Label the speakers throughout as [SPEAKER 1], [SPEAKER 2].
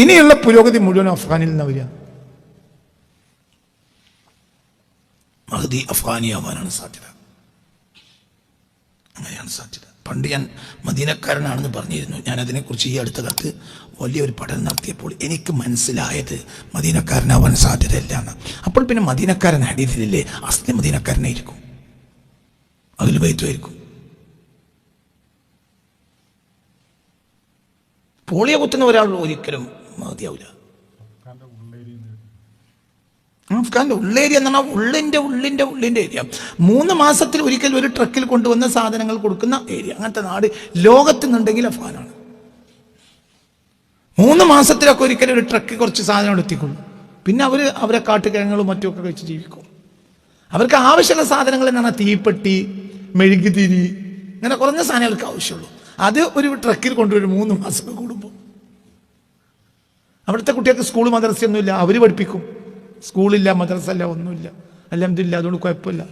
[SPEAKER 1] ഇനിയുള്ള പുരോഗതി മുഴുവൻ അഫ്ഗാനിൽ നിന്ന് വരിക. മഹദി അഫ്ഗാനിയാവാനാണ് സാധ്യത. അങ്ങനെയാണ് സാധ്യത. പണ്ട് ഞാൻ മദീനക്കാരനാണെന്ന് പറഞ്ഞിരുന്നു. ഞാൻ അതിനെക്കുറിച്ച് ഈ അടുത്ത കാലത്ത് വലിയൊരു പഠനം നടത്തിയപ്പോൾ എനിക്ക് മനസ്സിലായത് മദീനക്കാരനാവാൻ സാധ്യതയില്ല എന്ന് അപ്പോൾ പിന്നെ മദീനക്കാരൻ ഹരീതിലില്ലേ? അസ്ലി മദീനക്കാരനായിരിക്കും അതിൽ വൈദ്യമായിരിക്കും പോളിയോ കുത്തുന്ന ഒരാൾ ഒരിക്കലും മതിയാവില്ല അഫ്ഗാന്റെ ഉള്ളേരിയ എന്ന് പറഞ്ഞാൽ ഉള്ളിന്റെ ഉള്ളിന്റെ ഉള്ളിന്റെ ഏരിയ. മൂന്ന് മാസത്തിൽ ഒരിക്കൽ ഒരു ട്രക്കിൽ കൊണ്ടുവന്ന സാധനങ്ങൾ കൊടുക്കുന്ന ഏരിയ. അങ്ങനത്തെ നാട് ലോകത്തുനിന്നുണ്ടെങ്കിൽ അഫ്ഗാനാണ്. മൂന്ന് മാസത്തിലൊക്കെ ഒരിക്കലും ഒരു ട്രക്ക് കുറച്ച് സാധനം എത്തിക്കൊള്ളും. പിന്നെ അവർ അവരെ കാട്ടുകിഴങ്ങളും മറ്റുമൊക്കെ കഴിച്ച് ജീവിക്കും. അവർക്ക് ആവശ്യമുള്ള സാധനങ്ങൾ എന്നാണ് തീപ്പെട്ടി മെഴുകുതിരി ഇങ്ങനെ കുറഞ്ഞ സാധനങ്ങൾക്ക് ആവശ്യമുള്ളൂ. അത് ഒരു ട്രക്കിൽ കൊണ്ടുവരും മൂന്ന് മാസം കൂടുമ്പോൾ അവിടുത്തെ കുട്ടികൾക്ക് സ്കൂൾ മദ്രസയൊന്നുമില്ല. അവർ പഠിപ്പിക്കും. സ്കൂളില്ല മദ്രസ അല്ല ഒന്നുമില്ല. അല്ലതില്ല അതുകൊണ്ട് കുഴപ്പമില്ല.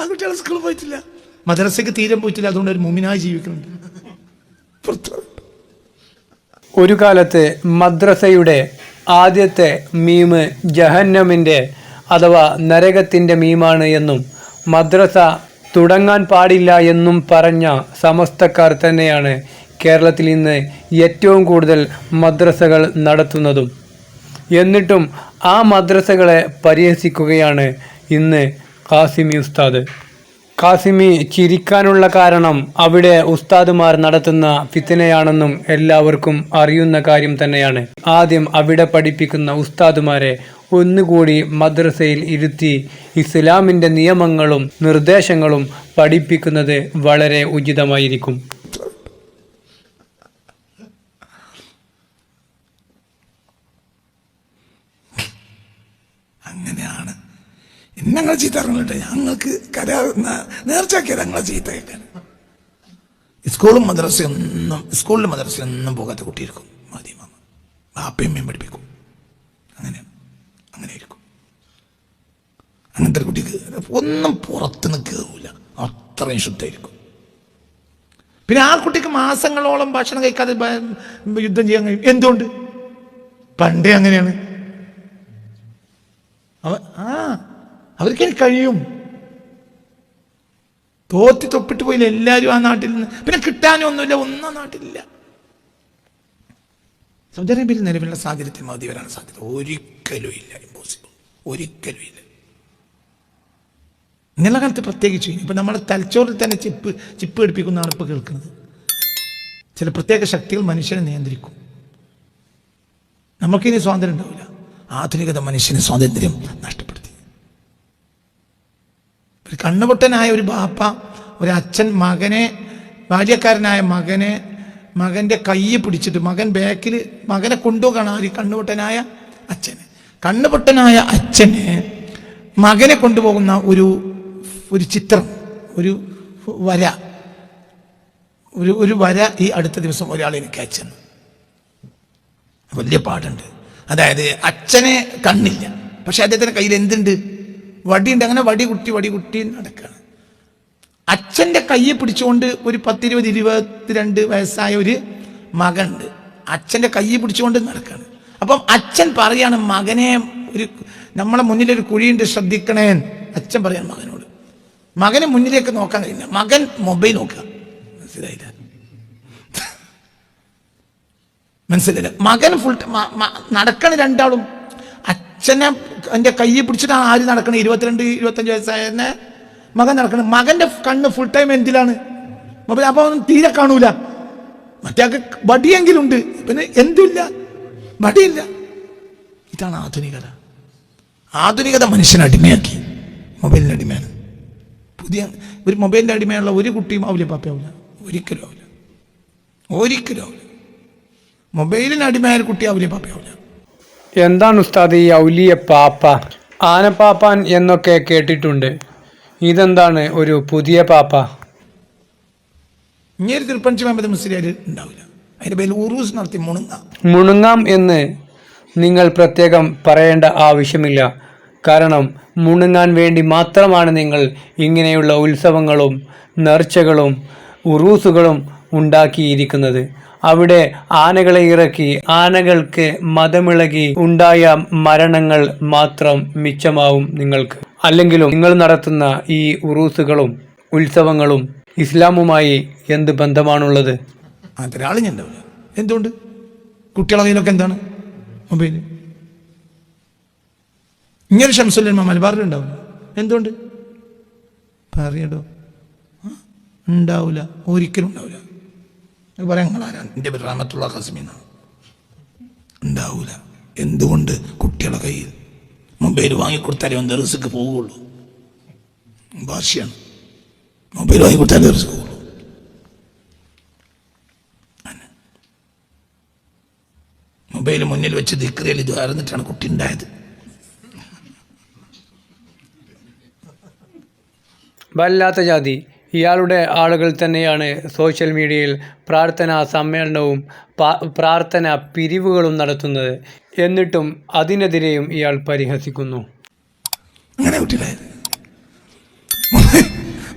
[SPEAKER 1] ആ കുട്ടികൾ സ്കൂളിൽ പോയിട്ടില്ല. മദ്രസയ്ക്ക് തീരം പോയിട്ടില്ല. അതുകൊണ്ട് ഒരു മുമിനായി ജീവിക്കുന്നുണ്ട്.
[SPEAKER 2] ഒരു കാലത്ത് മദ്രസയുടെ ആദ്യത്തെ മീമ് ജഹന്നമിന്റെ അഥവാ നരകത്തിന്റെ മീമാണ് എന്നും മദ്രസ തുടങ്ങാൻ പാടില്ല എന്നും പറഞ്ഞ സമസ്തക്കാർ തന്നെയാണ് കേരളത്തിൽ ഇന്ന് ഏറ്റവും കൂടുതൽ മദ്രസകൾ നടത്തുന്നതും. എന്നിട്ടും ആ മദ്രസകളെ പരിഹസിക്കുകയാണ് ഇന്ന് കാസിമി ഉസ്താദ്. കാസിമി ചിരിക്കാനുള്ള കാരണം അവിടെ ഉസ്താദുമാർ നടത്തുന്ന ഫിത്തനയാണെന്നും എല്ലാവർക്കും അറിയുന്ന കാര്യം തന്നെയാണ്. ആദ്യം അവിടെ പഠിപ്പിക്കുന്ന ഉസ്താദുമാരെ ഒന്നുകൂടി മദ്രസയിൽ ഇരുത്തി ഇസ്ലാമിന്റെ നിയമങ്ങളും നിർദ്ദേശങ്ങളും പഠിപ്പിക്കുന്നത് വളരെ ഉചിതമായിരിക്കും
[SPEAKER 1] അങ്ങനെയാണ് ഞങ്ങൾ ചീത്ത ഇറങ്ങിട്ട്? ഞങ്ങൾക്ക് കരാ നേർച്ചയാക്കിയത് ഞങ്ങളെ ചീത്ത കേൾക്കാൻ. സ്കൂളും മദ്രസയൊന്നും സ്കൂളിലും മദ്രസയൊന്നും പോകാത്ത കുട്ടിയിരിക്കും മതി മാമ. ബാപ്പയമ്മയും പഠിപ്പിക്കും. അങ്ങനെയാണ് അങ്ങനെ ആയിരിക്കും. അങ്ങനത്തെ ഒരു കുട്ടിക്ക് ഒന്നും പുറത്തുനിന്ന് കയറൂല അത്രയും ശുദ്ധമായിരിക്കും. പിന്നെ ആ കുട്ടിക്ക് മാസങ്ങളോളം ഭക്ഷണം കഴിക്കാതെ യുദ്ധം ചെയ്യാൻ കഴിയും. എന്തുകൊണ്ട്? പണ്ടേ അങ്ങനെയാണ്. ആ അവർക്ക് കഴിയും. തോത്തി തൊപ്പിട്ട് പോയില്ല എല്ലാവരും ആ നാട്ടിൽ നിന്ന്? പിന്നെ കിട്ടാനൊന്നുമില്ല ഒന്നും നാട്ടിലില്ല. സൗദി അറേബ്യയിൽ നിലവിലുള്ള സാഹചര്യത്തിൽ മതി വരാൻ സാധ്യത ഒരിക്കലും ഇല്ല ഇമ്പോസിബിൾ ഒരിക്കലും ഇല്ല. ഇന്നലെ കാലത്ത് പ്രത്യേകിച്ച് ഇപ്പം നമ്മുടെ തലച്ചോറിൽ തന്നെ ചിപ്പ് ചിപ്പ് പിടിപ്പിക്കുന്നതാണ് ഇപ്പോൾ കേൾക്കുന്നത്. ചില പ്രത്യേക ശക്തികൾ മനുഷ്യനെ നിയന്ത്രിക്കും. നമുക്കിനി സ്വാതന്ത്ര്യം ഉണ്ടാവില്ല. ആധുനികത മനുഷ്യന് സ്വാതന്ത്ര്യം നഷ്ടപ്പെടുത്തി ഒരു കണ്ണുപൊട്ടനായ ഒരു ബാപ്പ ഒരു അച്ഛൻ മകനെ ബാല്യക്കാരനായ മകനെ മകന്റെ കയ്യെ പിടിച്ചിട്ട് മകൻ ബാക്കിൽ മകനെ കൊണ്ടുപോകണം ആര് കണ്ണുപൊട്ടനായ അച്ഛന്. കണ്ണുപൊട്ടനായ അച്ഛന് മകനെ കൊണ്ടുപോകുന്ന ഒരു ഒരു ചിത്രം ഒരു വര ഒരു ഒരു വര ഈ അടുത്ത ദിവസം ഒരാൾ എനിക്ക് അയച്ചെന്നു വലിയ പാടുണ്ട്. അതായത് അച്ഛനെ കണ്ണില്ല. പക്ഷെ അദ്ദേഹത്തിന്റെ കയ്യിൽ എന്തുണ്ട്? വടിയുണ്ട്. അങ്ങനെ വടി കുട്ടി വടി കുട്ടി നടക്കുകയാണ് അച്ഛന്റെ കയ്യെ പിടിച്ചുകൊണ്ട് ഒരു പത്തിരുപത് ഇരുപത്തിരണ്ട് വയസ്സായ ഒരു മകനുണ്ട്. അച്ഛന്റെ കയ്യെ പിടിച്ചുകൊണ്ട് നടക്കുകയാണ് അപ്പം അച്ഛൻ പറയാണ് മകനെ ഒരു നമ്മളെ മുന്നിലൊരു കുഴിയുണ്ട് ശ്രദ്ധിക്കണേ. അച്ഛൻ പറയാണ് മകനോട്. മകന് മുന്നിലേക്ക് നോക്കാൻ കഴിയില്ല. മകൻ മൊബൈൽ നോക്കുക. മനസ്സിലായില്ല. മനസ്സിലായില്ല. മകൻ ഫുൾ നടക്കണ രണ്ടാളും അച്ഛനെ എന്റെ കൈ പിടിച്ചിട്ടാണ് ആര് നടക്കണത് ഇരുപത്തിരണ്ട് ഇരുപത്തഞ്ച് വയസ്സായ മകൻ നടക്കുന്നത് മകന്റെ കണ്ണ് ഫുൾ ടൈം എന്തിലാണ്? മൊബൈൽ അപ്പോൾ അവൻ തീരെ കാണൂല. മറ്റേ വടിയെങ്കിലും ഉണ്ട് പിന്നെ എന്തുമില്ല? വടിയില്ല. ഇതാണ് ആധുനികത. ആധുനികത മനുഷ്യനെ അടിമയാക്കി. മൊബൈലിന് അടിമയാണ്. പുതിയ ഒരു മൊബൈലിന്റെ അടിമയുള്ള ഒരു കുട്ടിയും ആവില്ല പാപ്പയാവില്ല ഒരിക്കലും ആവില്ല. ഒരിക്കലും ആവില്ല. മൊബൈലിന് അടിമയായ കുട്ടി ആവില്ല പാപ്പയാവില്ല
[SPEAKER 2] എന്താണ് ഉസ്താദ് ഈ ഔലിയ പാപ്പ? ആനപ്പാപ്പാൻ എന്നൊക്കെ കേട്ടിട്ടുണ്ട്. ഇതെന്താണ് ഒരു പുതിയ പാപ്പ?
[SPEAKER 1] ഇങ്ങനെ തിരുപ്പഞ്ചി മഹമ്മദ് മുസ്ലിയാർ ഉണ്ടാവില്ല. അതിന്റെ പേരിൽ ഉറൂസ് നടത്തി മുണുങ്ങ.
[SPEAKER 2] മുണുങ്ങാം എന്ന് നിങ്ങൾ പ്രത്യേകം പറയേണ്ട ആവശ്യമില്ല. കാരണം മുണുങ്ങാൻ വേണ്ടി മാത്രമാണ് നിങ്ങൾ ഇങ്ങനെയുള്ള ഉത്സവങ്ങളും നേർച്ചകളും ഉറൂസുകളും ഉണ്ടാക്കിയിരിക്കുന്നത്. അവിടെ ആനകളെ ഇറക്കി ആനകൾക്ക് മതമിളകി ഉണ്ടായ മരണങ്ങൾ മാത്രം മിച്ചമാവും നിങ്ങൾക്ക്. അല്ലെങ്കിലും നിങ്ങൾ നടത്തുന്ന ഈ ഉറൂസുകളും ഉത്സവങ്ങളും ഇസ്ലാമുമായി എന്ത് ബന്ധമാണുള്ളത്?
[SPEAKER 1] എന്തുകൊണ്ട്? കുട്ടികളെ എന്താണ്? മൊബൈൽ ഇങ്ങനെ ഷംസുല്ലന്മ മലബാറിലുണ്ടാവില്ല എന്തുകൊണ്ട്? പറയടോ. ഉണ്ടാവില്ല ഒരിക്കലും ഉണ്ടാവില്ല പറയാം നിങ്ങളാരാ എന്റെ പേര് റഹമത്തുള്ള ഖസ്മീനാണ്. ഉണ്ടാവൂല. എന്തുകൊണ്ട് കുട്ടികളെ കയ്യിൽ? മൊബൈൽ വാങ്ങിക്കൊടുത്താലേ ഒന്ന് റിസ്ക്ക് പോവുള്ളൂ. ഭാഷയാണ്. മൊബൈൽ വാങ്ങിക്കൊടുത്താലേ റിസ്ക്ക് പോവുള്ളൂ. മൊബൈൽ മുന്നിൽ വെച്ച് ദിക്രിയൽ ഇത് അറിഞ്ഞിട്ടാണ് കുട്ടി ഉണ്ടായത്.
[SPEAKER 2] വല്ലാത്ത ജാതി. ഇയാളുടെ ആളുകൾ തന്നെയാണ് സോഷ്യൽ മീഡിയയിൽ പ്രാർത്ഥനാ സമ്മേളനവും പ്രാർത്ഥന പിരിവുകളും നടത്തുന്നത്. എന്നിട്ടും അതിനെതിരെയും ഇയാൾ പരിഹസിക്കുന്നു.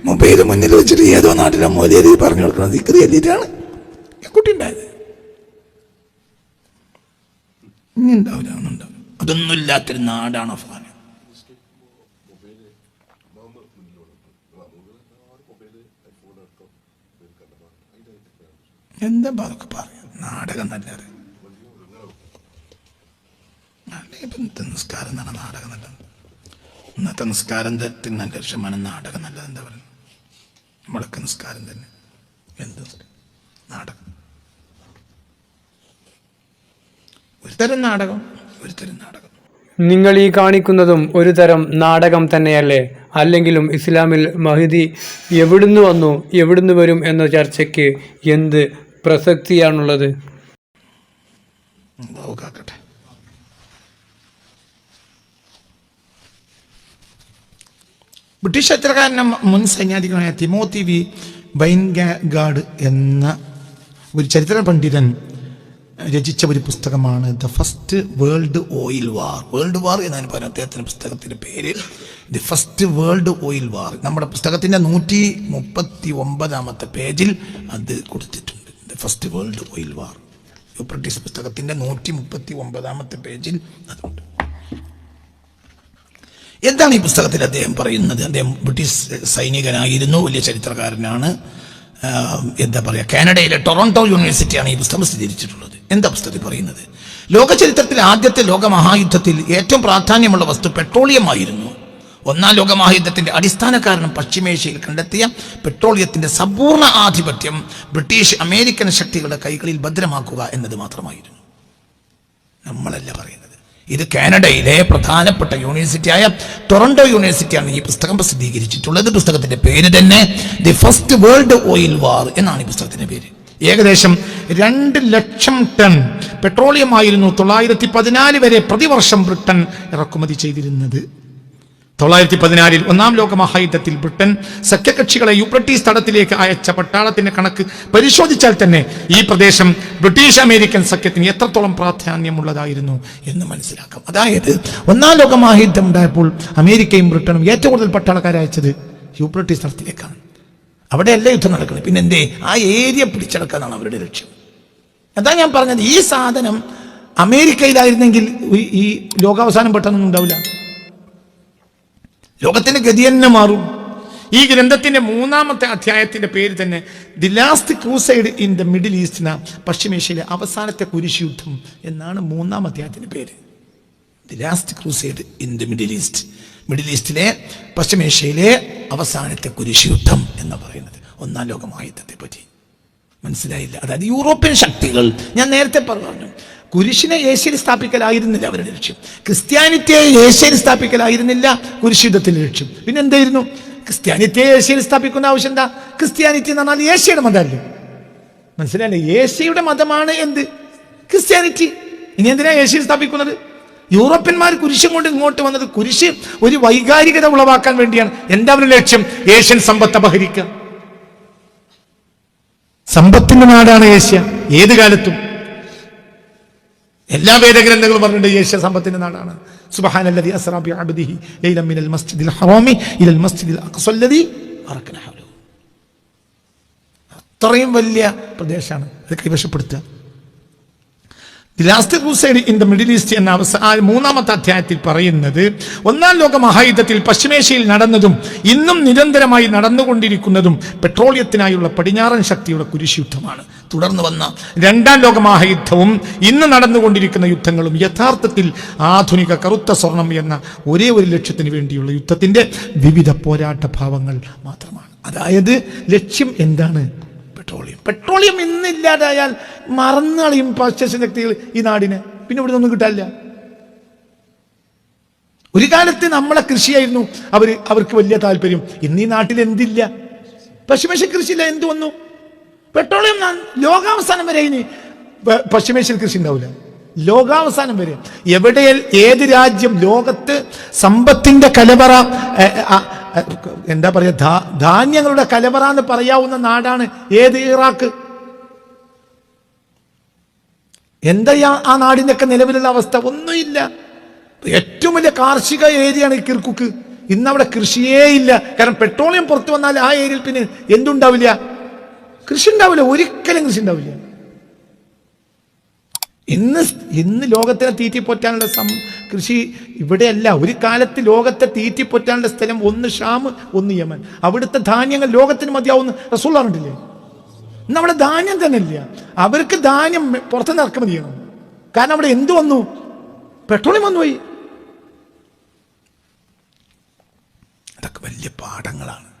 [SPEAKER 1] മൊബൈൽ മുന്നിൽ വെച്ചിട്ട് ഏതോ നാട്ടിലെ മോലേരി പറഞ്ഞു കൊടുക്കണം ദിക്രി എഴുതിയിട്ടാണ് ഈ കുട്ടി ഉണ്ടായത്. ഇനി ഉണ്ടാവില്ല. അതൊന്നും ഇല്ലാത്തൊരു നാടാണ് അഫ്ഗാൻ. എന്താ അതൊക്കെ പറയാം നാടകം തന്നെ അല്ലെങ്കിൽ നിസ്കാരം എന്നാണ് നാടകം നല്ലത് ഇന്നത്തെ നിസ്കാരം തന്നെ നല്ല ലക്ഷ്യമാണ് നാടകം നല്ലത് എന്താ പറയുന്നത് നമ്മളൊക്കെ നിസ്കാരം തന്നെ. എന്ത് നാടകം. ഒരു തരം നാടകം ഒരു തരം നാടകം.
[SPEAKER 2] നിങ്ങൾ ഈ കാണിക്കുന്നതും ഒരു തരം നാടകം തന്നെയല്ലേ? അല്ലെങ്കിലും ഇസ്ലാമിൽ മഹിദി എവിടുന്ന് വന്നു എവിടുന്ന് വരും എന്ന ചർച്ചയ്ക്ക് എന്ത് പ്രസക്തിയാണുള്ളത്.
[SPEAKER 1] ബ്രിട്ടീഷ് ചരിത്രകാരനും മുൻ സൈന്യാധികനായ തിമോത്തി വി വൈൻഗാഡ് എന്ന ഒരു ചരിത്ര പണ്ഡിതൻ രചിച്ച ഒരു പുസ്തകമാണ് the first world oil war. World war എന്നാണ് പറയുന്നത്. അദ്ദേഹത്തിന്റെ പുസ്തകത്തിന്റെ പേര് the first world oil war. നമ്മുടെ പുസ്തകത്തിന്റെ നൂറ്റി മുപ്പത്തി ഒമ്പതാമത്തെ പേജിൽ അത് കൊടുത്തിട്ടുണ്ട്. First world oil war British പുസ്തകത്തിന്റെ നൂറ്റി മുപ്പത്തി ഒമ്പതാമത്തെ പേജിൽ അതുണ്ട്. എന്താണ് ഈ പുസ്തകത്തിൽ അദ്ദേഹം പറയുന്നത്? അദ്ദേഹം ബ്രിട്ടീഷ് സൈനികനായിരുന്നു വലിയ ചരിത്രകാരനാണ്. എന്താ പറയുക കാനഡയിലെ ടൊറോണ്ടോ യൂണിവേഴ്സിറ്റിയാണ് ഈ പുസ്തകം സ്ഥിരീകരിച്ചിട്ടുള്ളത്. എന്താ പുസ്തകത്തിൽ പറയുന്നത്? ലോക ചരിത്രത്തിലെ ആദ്യത്തെ ലോക മഹായുദ്ധത്തിൽ ഏറ്റവും പ്രാധാന്യമുള്ള വസ്തു പെട്രോളിയം ഒന്നാം ലോക മഹായുദ്ധത്തിന്റെ അടിസ്ഥാന കാരണം പശ്ചിമേഷ്യയിൽ കണ്ടെത്തിയ പെട്രോളിയത്തിന്റെ സമ്പൂർണ ആധിപത്യം ബ്രിട്ടീഷ് അമേരിക്കൻ ശക്തികളുടെ കൈകളിൽ ഭദ്രമാക്കുക എന്നത് മാത്രമായിരുന്നു. നമ്മളല്ല പറയുന്നത്. ഇത് കാനഡയിലെ പ്രധാനപ്പെട്ട യൂണിവേഴ്സിറ്റിയായ ടൊറന്റോ യൂണിവേഴ്സിറ്റിയാണ് ഈ പുസ്തകം പ്രസിദ്ധീകരിച്ചിട്ടുള്ളത്. പുസ്തകത്തിന്റെ പേര് തന്നെ the first world oil war എന്നാണ് ഈ പുസ്തകത്തിന്റെ പേര്. ഏകദേശം രണ്ട് ലക്ഷം ടൺ പെട്രോളിയം ആയിരുന്നു തൊള്ളായിരത്തി പതിനാല് വരെ പ്രതിവർഷം ബ്രിട്ടൻ ഇറക്കുമതി ചെയ്തിരുന്നത്. തൊള്ളായിരത്തി പതിനാലിൽ ഒന്നാം ലോക മഹായുദ്ധത്തിൽ ബ്രിട്ടൻ സഖ്യകക്ഷികളെ യുബ്രട്ടീസ് തടത്തിലേക്ക് അയച്ച പട്ടാളത്തിന്റെ കണക്ക് പരിശോധിച്ചാൽ തന്നെ ഈ പ്രദേശം ബ്രിട്ടീഷ് അമേരിക്കൻ സഖ്യത്തിന് എത്രത്തോളം പ്രാധാന്യമുള്ളതായിരുന്നു എന്ന് മനസ്സിലാക്കാം. അതായത് ഒന്നാം ലോക മഹായുദ്ധം ഉണ്ടായപ്പോൾ അമേരിക്കയും ബ്രിട്ടനും ഏറ്റവും കൂടുതൽ പട്ടാളക്കാരെ അയച്ചത് യൂപ്രട്ടീസ് തടത്തിലേക്കാണ്. അവിടെയല്ല യുദ്ധം നടക്കുന്നത്. പിന്നെ എന്തേ ആ ഏരിയ പിടിച്ചെടുക്കാനാണ് അവരുടെ ലക്ഷ്യം. അതാ ഞാൻ പറഞ്ഞത്. ഈ സാധനം അമേരിക്കയിലായിരുന്നെങ്കിൽ ഈ ലോകാവസാനം പെട്ടെന്നൊന്നും ഉണ്ടാവില്ല. ലോകത്തിന്റെ ഗതി തന്നെ മാറും. ഈ ഗ്രന്ഥത്തിന്റെ മൂന്നാമത്തെ അധ്യായത്തിന്റെ പേര് തന്നെ the last crusade in the middle ഈസ്റ്റിന പശ്ചിമേഷ്യയിലെ അവസാനത്തെ കുരിശ് യുദ്ധം എന്നാണ് മൂന്നാം അധ്യായത്തിന്റെ പേര്. The last crusade in the middle east middle ഈസ്റ്റിലെ പശ്ചിമേഷ്യയിലെ അവസാനത്തെ കുരിശ് യുദ്ധം എന്ന് പറയുന്നത്. ഒന്നാം ലോക മഹായുദ്ധത്തെ പറ്റി മനസ്സിലായില്ല. അതായത് യൂറോപ്യൻ ശക്തികൾ ഞാൻ നേരത്തെ പറഞ്ഞു. കുരിശിനെ ഏഷ്യയിൽ സ്ഥാപിക്കലായിരുന്നില്ല അവരുടെ ലക്ഷ്യം. ക്രിസ്ത്യാനിറ്റിയെ ഏഷ്യയിൽ സ്ഥാപിക്കലായിരുന്നില്ല കുരിശുദ്ധത്തിന്റെ ലക്ഷ്യം. പിന്നെ എന്തായിരുന്നു ക്രിസ്ത്യാനിറ്റിയെ ഏഷ്യയിൽ സ്ഥാപിക്കുന്ന ആവശ്യം എന്താ? ക്രിസ്ത്യാനിറ്റി എന്ന് പറഞ്ഞാൽ ഏഷ്യയുടെ മതമല്ലേ? മനസ്സിലായില്ലേ? ഏഷ്യയുടെ മതമാണ് എന്ത്? ക്രിസ്ത്യാനിറ്റി. ഇനി എന്തിനാ ഏഷ്യയിൽ സ്ഥാപിക്കുന്നത്? യൂറോപ്യന്മാർ കുരിശും കൊണ്ട് ഇങ്ങോട്ട് വന്നത് കുരിശ് ഒരു വൈകാരികത ഉളവാക്കാൻ വേണ്ടിയാണ്. എന്താ അവരുടെ ലക്ഷ്യം? ഏഷ്യൻ സമ്പത്ത് അപഹരിക്കുക. സമ്പത്തിന്റെ നാടാണ് ഏഷ്യ ഏത് കാലത്തും? എല്ലാ വേദഗ്രന്ഥങ്ങളും പറഞ്ഞിട്ടുണ്ട് യേശ സമ്പത്തിന്റെ നാടാണ്. സുബ്ഹാനല്ലദി അസ്റാ അബ്ദിഹി ലൈല മിനൽ മസ്ജിദിൽ ഹറാമി ഇലൽ മസ്ജിദിൽ അഖ്സല്ലദി ബറകന ഹൗലഹു. അത്രയും വലിയ പ്രദേശമാണ്. അത് കൈവശപ്പെടുത്തുക. The last crusade in the middle east എന്ന അവസാന മൂന്നാമത്തെ അധ്യായത്തിൽ പറയുന്നത് ഒന്നാം ലോക മഹായുദ്ധത്തിൽ പശ്ചിമേഷ്യയിൽ നടന്നതും ഇന്നും നിരന്തരമായി നടന്നുകൊണ്ടിരിക്കുന്നതും പെട്രോളിയത്തിനായുള്ള പടിഞ്ഞാറൻ ശക്തിയുടെ കുരിശുദ്ധമാണ് തുടർന്ന് വന്ന രണ്ടാം ലോക മഹായുദ്ധവും ഇന്ന് നടന്നുകൊണ്ടിരിക്കുന്ന യുദ്ധങ്ങളും യഥാർത്ഥത്തിൽ ആധുനിക കറുത്ത സ്വർണം എന്ന ഒരേ ഒരു ലക്ഷ്യത്തിന് വേണ്ടിയുള്ള യുദ്ധത്തിന്റെ വിവിധ പോരാട്ട ഭാവങ്ങൾ മാത്രമാണ്. അതായത് ലക്ഷ്യം എന്താണ്? പെട്രോളിയം. പെട്രോളിയം ഇന്നില്ലാതായാൽ മറന്നളിയും പാശ്ചാത്യ ശക്തികൾ ഈ നാടിന്. പിന്നെ ഇവിടെ ഒന്നും കിട്ടാനില്ല. ഒരു കാലത്ത് നമ്മളെ കൃഷിയായിരുന്നു. അവർ അവർക്ക് വലിയ താല്പര്യം. ഇന്ന് ഈ നാട്ടിൽ എന്തില്ല? പശ്ചിമേഷ്യൻ കൃഷിയില്ല എന്ത് വന്നു? പെട്രോളിയം ലോകാവസാനം വരെ ഇനി പശ്ചിമേഷ്യൻ കൃഷി ഉണ്ടാവില്ല. ലോകാവസാനം വരെ. എവിടെ ഏത് രാജ്യം ലോകത്ത് സമ്പത്തിന്റെ കലവറ എന്താ പറയുക ധാന്യങ്ങളുടെ കലവറ എന്ന് പറയാവുന്ന നാടാണ് ഏത് ഇറാഖ്? എന്താ ആ- ആ നാടിന്റെയൊക്കെ നിലവിലുള്ള അവസ്ഥ? ഒന്നുമില്ല. ഏറ്റവും വലിയ കാർഷിക ഏരിയയാണ് ഈ കിർക്കുക്ക്. ഇന്ന് അവിടെ കൃഷിയേ ഇല്ല. കാരണം പെട്രോളിയം പുറത്തു വന്നാൽ ആ ഏരിയയിൽ പിന്നെ എന്തുണ്ടാവില്ല? കൃഷി ഉണ്ടാവില്ല ഒരിക്കലും കൃഷി ഉണ്ടാവില്ല ഇന്ന് ഇന്ന് ലോകത്തിനെ തീറ്റിപ്പോറ്റാനുള്ള സം കൃഷി ഇവിടെയല്ല. ഒരു കാലത്ത് ലോകത്തെ തീറ്റിപ്പൊറ്റാനുള്ള സ്ഥലം ഒന്ന് ഷാം ഒന്ന് യമൻ. അവിടുത്തെ ധാന്യങ്ങൾ ലോകത്തിന് മതിയാവുന്ന റസൂൾ പറഞ്ഞിട്ടില്ലേ? അവിടെ ധാന്യം തന്നെ ഇല്ല അവർക്ക് ധാന്യം പുറത്തുനിന്ന് ഇറക്കുമതി ചെയ്യണം. കാരണം അവിടെ എന്ത് വന്നു? പെട്രോളിയം വന്നു പോയി അതൊക്കെ വലിയ പാഠങ്ങളാണ്.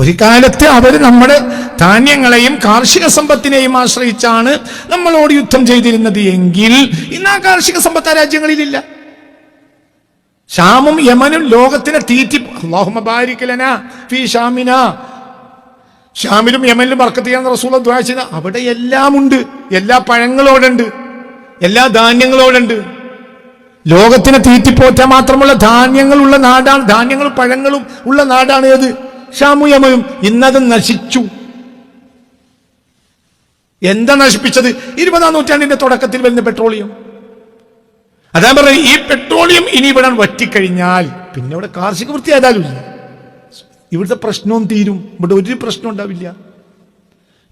[SPEAKER 1] ഒരു കാലത്ത് അവർ നമ്മുടെ ധാന്യങ്ങളെയും കാർഷിക സമ്പത്തിനെയും ആശ്രയിച്ചാണ് നമ്മളോട് യുദ്ധം ചെയ്തിരുന്നത് എങ്കിൽ ഇന്ന് ആ കാർഷിക സമ്പത്ത് ആ രാജ്യങ്ങളിലില്ല. ഷാമും യമനും ലോകത്തിനെ തീറ്റി അള്ളാഹുമ്മ ഫി ഷാമിന. ഷാമിലും യമനിലും ബർക്കത്ത് ചെയ്യാൻ റസൂൽ ദ്വാ അവിടെ എല്ലാം ഉണ്ട്. എല്ലാ പഴങ്ങളോടുണ്ട്. എല്ലാ ധാന്യങ്ങളോടുണ്ട്. ലോകത്തിനെ തീറ്റിപ്പോറ്റാൻ മാത്രമുള്ള ധാന്യങ്ങളുള്ള നാടാണ് ധാന്യങ്ങളും പഴങ്ങളും ഉള്ള നാടാണ് ഏത്? ഷാമു യമനും ഇന്നത് നശിച്ചു. എന്താ നശിപ്പിച്ചത്? ഇരുപതാം നൂറ്റാണ്ടിന്റെ തുടക്കത്തിൽ വരുന്ന പെട്രോളിയം. അതാ പറയുന്നത് ഈ പെട്രോളിയം ഇനി ഇവിടെ വറ്റിക്കഴിഞ്ഞാൽ പിന്നെ ഇവിടെ കാർഷിക വൃത്തി ഏതായാലും ഇല്ല. ഇവിടുത്തെ പ്രശ്നവും തീരും. ഇവിടെ ഒരു പ്രശ്നം ഉണ്ടാവില്ല.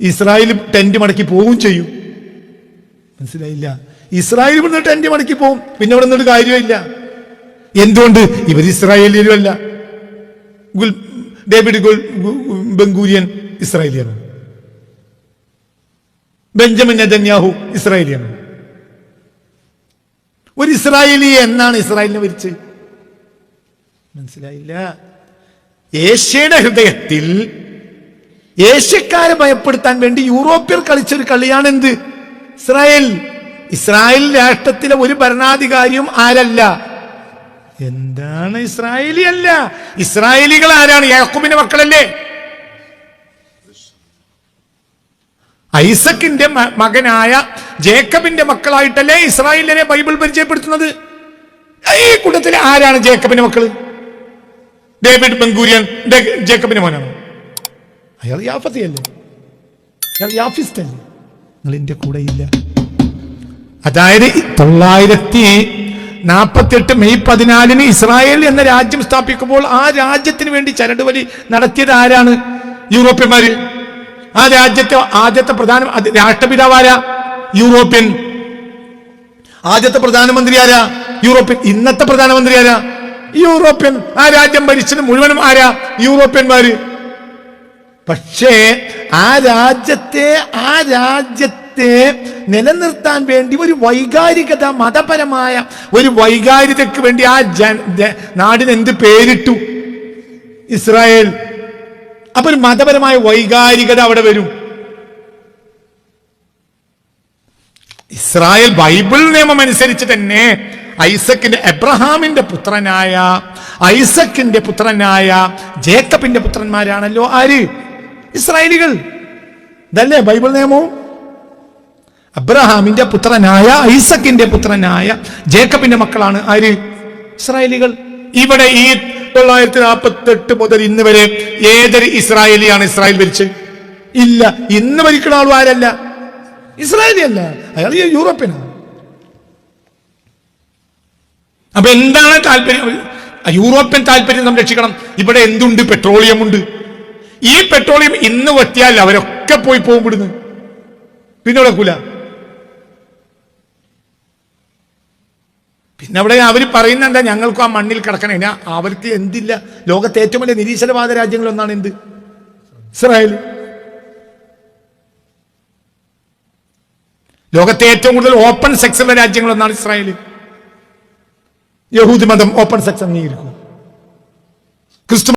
[SPEAKER 1] ഇസ്രായേൽ ടെന്റ് മടക്കി പോവും ചെയ്യും. മനസ്സിലായില്ല? ഇസ്രായേൽ ഇവിടുന്ന് ടെന്റ് മടക്കി പോവും. പിന്നെ ഇവിടെ നിന്നൊരു കാര്യമില്ല എന്തുകൊണ്ട്? ഇവർ ഇസ്രായേലിലും അല്ല ഡേവിഡ് ഗോൾ ബംഗൂരിയൻ ഇസ്രായേലിയാണ് ബെഞ്ചമിൻ നെതന്യാഹു ഇസ്രായേലിയാണ് ഒരു ഇസ്രായേലി എന്നാണ് ഇസ്രായേലിനെ വരിച്ച് മനസ്സിലായില്ല. ഏഷ്യയുടെ ഹൃദയത്തിൽ ഏഷ്യക്കാരെ ഭയപ്പെടുത്താൻ വേണ്ടി യൂറോപ്യർ കളിച്ചൊരു കളിയാണ് എന്ത് ഇസ്രായേൽ. ഇസ്രായേൽ രാഷ്ട്രത്തിലെ ഒരു ഭരണാധികാരിയും ആരല്ല? എന്താണ് ഇസ്രായേലി അല്ല? ഇസ്രായേലികൾ ആരാണ്? യാക്കൂബിന്റെ മക്കളല്ലേ? ഐസക്കിന്റെ മകനായ ജേക്കബിന്റെ മക്കളായിട്ടല്ലേ ഇസ്രായേലിനെ ബൈബിൾ പരിചയപ്പെടുത്തുന്നത്? ഈ കൂട്ടത്തിൽ ആരാണ് ജേക്കബിന്റെ മക്കൾ? ഡേവിഡ് ബംഗൂരിയൻ ജേക്കബിന്റെ മോനാണ്. അയാൾ യാഫത്തിയല്ലേ? അയാൾ യാഫിസ്റ്റല്ലേ നിങ്ങൾ എന്റെ കൂടെ ഇല്ല അതായത് തൊള്ളായിരത്തി നാൽപ്പത്തെട്ട് മെയ് പതിനാലിന് ഇസ്രായേൽ എന്ന രാജ്യം സ്ഥാപിക്കുമ്പോൾ ആ രാജ്യത്തിന് വേണ്ടി ചരടുവലി നടത്തിയത് ആരാണ്? യൂറോപ്യന്മാര് ആ രാജ്യത്തെ ആദ്യത്തെ പ്രധാന രാഷ്ട്രപിതാവാരാ യൂറോപ്യൻ. ആദ്യത്തെ പ്രധാനമന്ത്രി ആരാ? യൂറോപ്യൻ. ഇന്നത്തെ പ്രധാനമന്ത്രി ആരാ? യൂറോപ്യൻ. ആ രാജ്യം ഭരിച്ചത് മുഴുവനും ആരാ? യൂറോപ്യന്മാര്. പക്ഷേ ആ രാജ്യത്തെ ആ രാജ്യത്തെ നിലനിർത്താൻ വേണ്ടി ഒരു വൈകാരികത മതപരമായ ഒരു വൈകാരികതയ്ക്ക് വേണ്ടി ആ ജ- നാടിന് എന്ത് പേരിട്ടു? ഇസ്രായേൽ. അപ്പൊ ഒരു മതപരമായ വൈകാരികത അവിടെ വരും. ഇസ്രായേൽ ബൈബിൾ നിയമം അനുസരിച്ച് തന്നെ ഐസക്കിന്റെ എബ്രഹാമിന്റെ പുത്രനായ ഐസക്കിന്റെ പുത്രനായ ജേക്കബിന്റെ പുത്രന്മാരാണല്ലോ ആര്? ഇസ്രായേലികൾ. ഇതല്ലേ ബൈബിൾ നിയമവും അബ്രഹാമിന്റെ പുത്രനായ ഐസക്കിന്റെ പുത്രനായ ജേക്കബിന്റെ മക്കളാണ് ആര്? ഇസ്രായേലികൾ. ഇവിടെ ഈ തൊള്ളായിരത്തി നാൽപ്പത്തി എട്ട് മുതൽ ഇന്ന് വരെ ഏതൊരു ഇസ്രായേലിയാണ് ഇസ്രായേൽ ഭരിച്ചത് ഇല്ല. ഇന്ന് ഭരിക്കുന്ന ആളും ആരല്ല? ഇസ്രായേലി അല്ല. അയാൾ യൂറോപ്യനാണ്. അപ്പൊ എന്താണ് താല്പര്യം? യൂറോപ്യൻ താല്പര്യം സംരക്ഷിക്കണം. ഇവിടെ എന്തുണ്ട്? പെട്രോളിയം ഉണ്ട് ഈ പെട്രോളിയം ഇന്ന് വറ്റിയാൽ അവരൊക്കെ പോയി പോകും ഇവിടുന്ന്. പിന്നെ നടക്കൂല. പിന്നെ അവിടെ അവർ പറയുന്നുണ്ട് ഞങ്ങൾക്കും ആ മണ്ണിൽ കിടക്കണം. അവർക്ക് എന്തില്ല? ലോകത്തെ ഏറ്റവും വലിയ നിരീശ്വരവാദ രാജ്യങ്ങളൊന്നാണ് എന്ത്? ഇസ്രായേൽ. ലോകത്തെ ഏറ്റവും കൂടുതൽ ഓപ്പൺ സെക്സ് ഉള്ള രാജ്യങ്ങളൊന്നാണ് ഇസ്രായേൽ. യഹൂദി മതം ഓപ്പൺ സെക്സ് അംഗീകരിക്കും. ക്രിസ്തു